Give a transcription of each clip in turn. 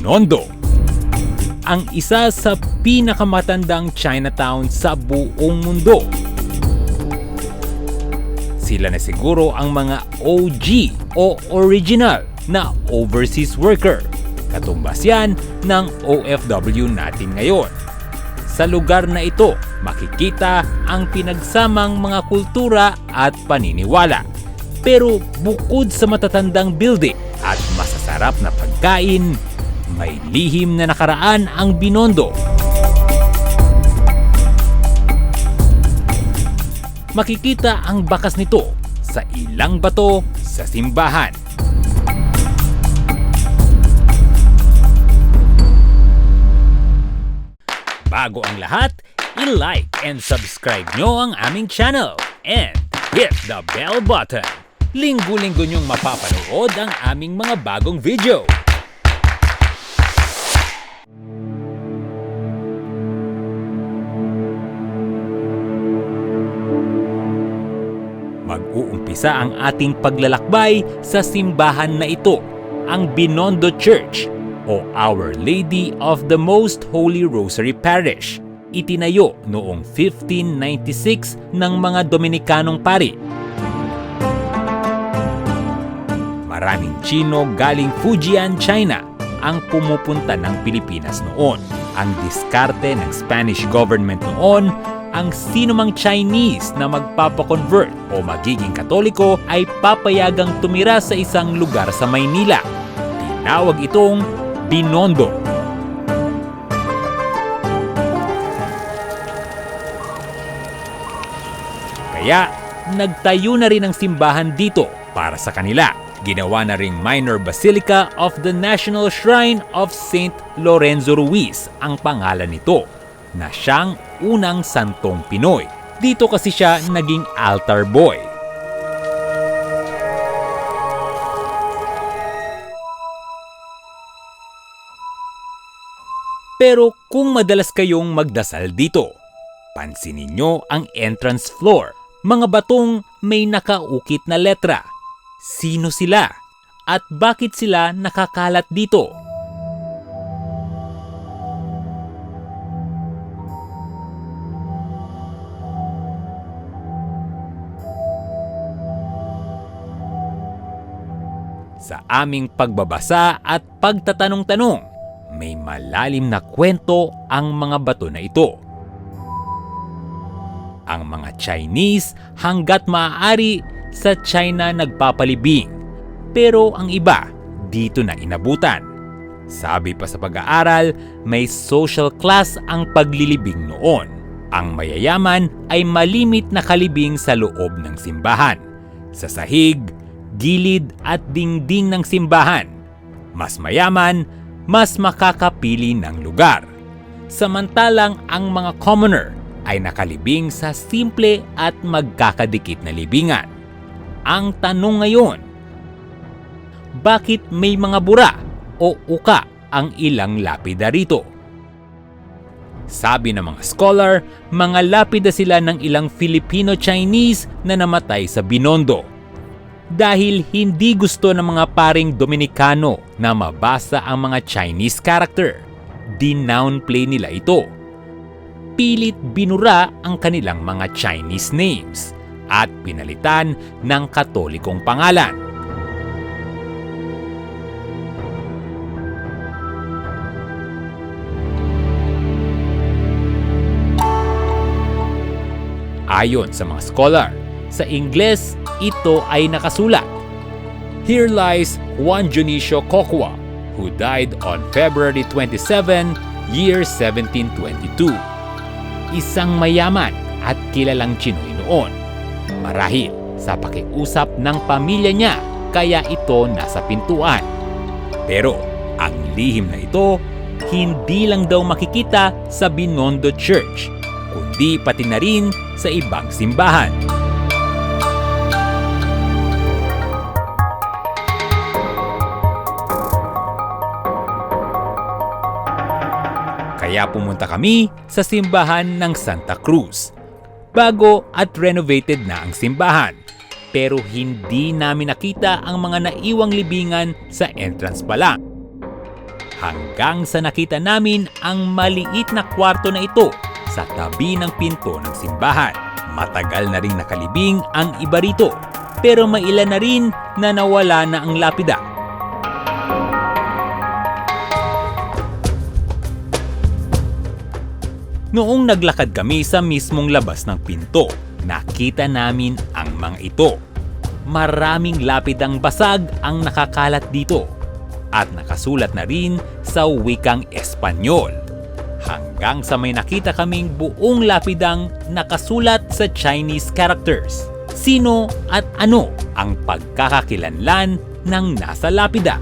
Binondo. Ang isa sa pinakamatandang Chinatown sa buong mundo. Sila na siguro ang mga OG o original na overseas worker. Katumbas yan ng OFW natin ngayon. Sa lugar na ito, makikita ang pinagsamang mga kultura at paniniwala. Pero bukod sa matatandang building at masasarap na pagkain, may lihim na nakaraan ang Binondo. Makikita ang bakas nito sa ilang bato sa simbahan. Bago ang lahat, i-like and subscribe nyo ang aming channel and hit the bell button. Linggo-linggo nyong mapapanood ang aming mga bagong video. Mag-uumpisa ang ating paglalakbay sa simbahan na ito, ang Binondo Church o Our Lady of the Most Holy Rosary Parish. Itinayo noong 1596 ng mga Dominikanong pari. Maraming Chino galing Fujian, China ang pumupunta ng Pilipinas noon. Ang diskarte ng Spanish government noon ang sinumang Chinese na magpapakonvert o magiging katoliko ay papayagang tumira sa isang lugar sa Maynila. Tinawag itong Binondo. Kaya nagtayo na rin ang simbahan dito para sa kanila. Ginawa na ring minor basilica of the National Shrine of St. Lorenzo Ruiz ang pangalan nito na siyang unang santong Pinoy. Dito kasi siya naging altar boy. Pero kung madalas kayong magdasal dito, pansinin nyo ang entrance floor. Mga batong may nakaukit na letra. Sino sila? At bakit sila nakakalat dito? Sa aming pagbabasa at pagtatanong-tanong, may malalim na kwento ang mga bato na ito. Ang mga Chinese hanggat maaari sa China nagpapalibing, pero ang iba dito na inabutan. Sabi pa sa pag-aaral, may social class ang paglilibing noon. Ang mayayaman ay malimit na kalibing sa loob ng simbahan. Sa sahig, gilid at dingding ng simbahan. Mas mayaman, mas makakapili ng lugar. Samantalang ang mga commoner ay nakalibing sa simple at magkakadikit na libingan. Ang tanong ngayon, bakit may mga bura o uka ang ilang lapida rito? Sabi ng mga scholar, mga lapida sila ng ilang Filipino-Chinese na namatay sa Binondo dahil hindi gusto ng mga paring Dominikano na mabasa ang mga Chinese character. Dinownplay nila ito. Pilit binura ang kanilang mga Chinese names at pinalitan ng katolikong pangalan. Ayon sa mga scholar, sa Ingles, ito ay nakasulat. Here lies Juan Junicio Cocua, who died on February 27, year 1722. Isang mayaman at kilalang Chinoy noon. Marahil sa pakiusap ng pamilya niya kaya ito nasa pintuan. Pero ang lihim na ito hindi lang daw makikita sa Binondo Church, kundi pati na rin sa ibang simbahan. Kaya pumunta kami sa simbahan ng Santa Cruz. Bago at renovated na ang simbahan. Pero hindi namin nakita ang mga naiwang libingan sa entrance pa lang. hanggang sa nakita namin ang maliit na kwarto na ito sa tabi ng pinto ng simbahan. Matagal na rin nakalibing ang iba rito pero mailan na rin na nawala na ang lapida. Noong naglakad kami sa mismong labas ng pinto, nakita namin ang mga ito. Maraming lapidang basag ang nakakalat dito at nakasulat na rin sa wikang Espanyol. Hanggang sa may nakita kaming buong lapidang nakasulat sa Chinese characters. Sino at ano ang pagkakakilanlan ng nasa lapida?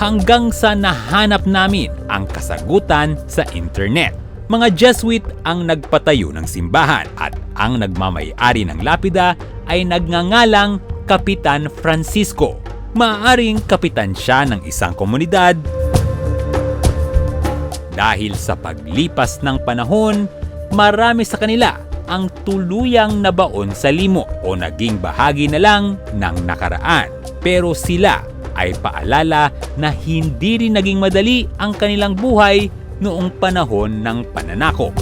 Hanggang sa nahanap namin ang kasagutan sa internet. Mga Jesuit ang nagpatayo ng simbahan at ang nagmamayari ng lapida ay nagngangalang Kapitan Francisco. Maaring kapitan siya ng isang komunidad dahil sa paglipas ng panahon, marami sa kanila ang tuluyang nabaon sa limo o naging bahagi na lang ng nakaraan. Pero sila ay paalala na hindi rin naging madali ang kanilang buhay noong panahon ng pananakop.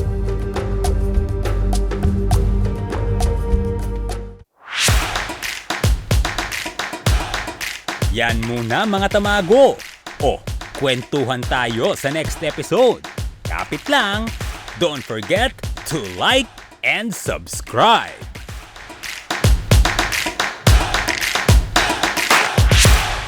Yan muna mga tamago. O, kwentuhan tayo sa next episode. Kapit lang, don't forget to like and subscribe.